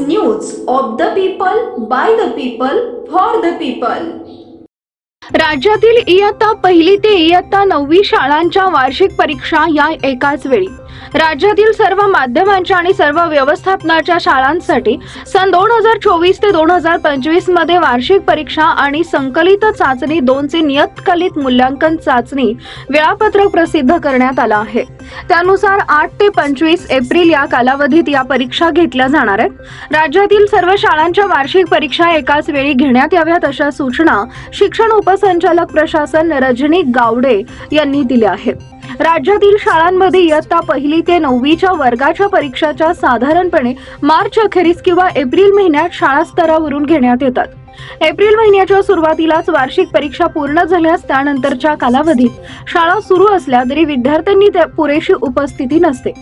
News of the people by the people for the people राज्यातील इयत्ता पहिली ते इयत्ता नववी शाळांच्या वार्षिक परीक्षा या एकाच वेळी. राज्यातील सर्व माध्यमांच्या आणि सर्व व्यवस्थापनाच्या शाळांसाठी सन दोन हजार चोवीस ते दोन हजार पंचवीसमध्ये वार्षिक परीक्षा आणि संकलित चाचणी दोनचे नियतकालिक मूल्यांकन चाचणी वेळापत्रक प्रसिद्ध करण्यात आलं आहे. त्यानुसार आठ ते पंचवीस एप्रिल या कालावधीत या परीक्षा घेतल्या जाणार आहेत. राज्यातील सर्व शाळांच्या वार्षिक परीक्षा एकाच वेळी घेण्यात याव्यात अशा सूचना शिक्षण उपसंचालक प्रशासन रजनी गावडे यांनी दिल्या आहेत. राज्यातील शाळांमध्ये इयत्ता पहिली ते नववीच्या वर्गाच्या परीक्षाच्या साधारणपणे मार्च अखेरीस किंवा एप्रिल महिन्यात शाळा स्तरावरून घेण्यात येतात. एप्रिल महिन्याच्या सुरुवातीलाच वार्षिक परीक्षा पूर्ण झाल्यास त्यानंतरच्या कालावधीत शाळा सुरू असल्या तरी विद्यार्थ्यांनी पुरेशी उपस्थिती नसते.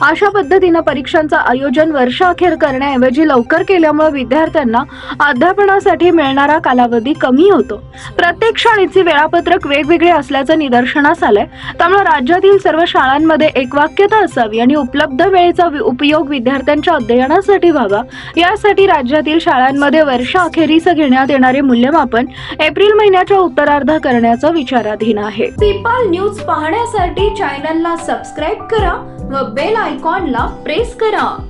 अशा पद्धतीनं परीक्षांचं आयोजन वर्षाअखेर करण्याऐवजी लवकर केल्यामुळे विद्यार्थ्यांना अध्यापनासाठी मिळणारा कालावधी कमी होतो. प्रत्येक शाळेचे वेळापत्रक वेगवेगळे असल्याचं निदर्शनास आलंय. त्यामुळे राज्यातील सर्व शाळांमध्ये एकवाक्यता असावी आणि उपलब्ध वेळेचा उपयोग विद्यार्थ्यांच्या अध्ययनासाठी व्हावा. यासाठी राज्यातील शाळांमध्ये वर्षाअखेरीचं घेण्यात येणारे मूल्यमापन एप्रिल महिन्याच्या उत्तरार्ध करण्याचा विचाराधीन आहे. पीपल न्यूज पाहण्यासाठी चॅनलला सबस्क्राईब करा व बेल आयकॉनला प्रेस करा.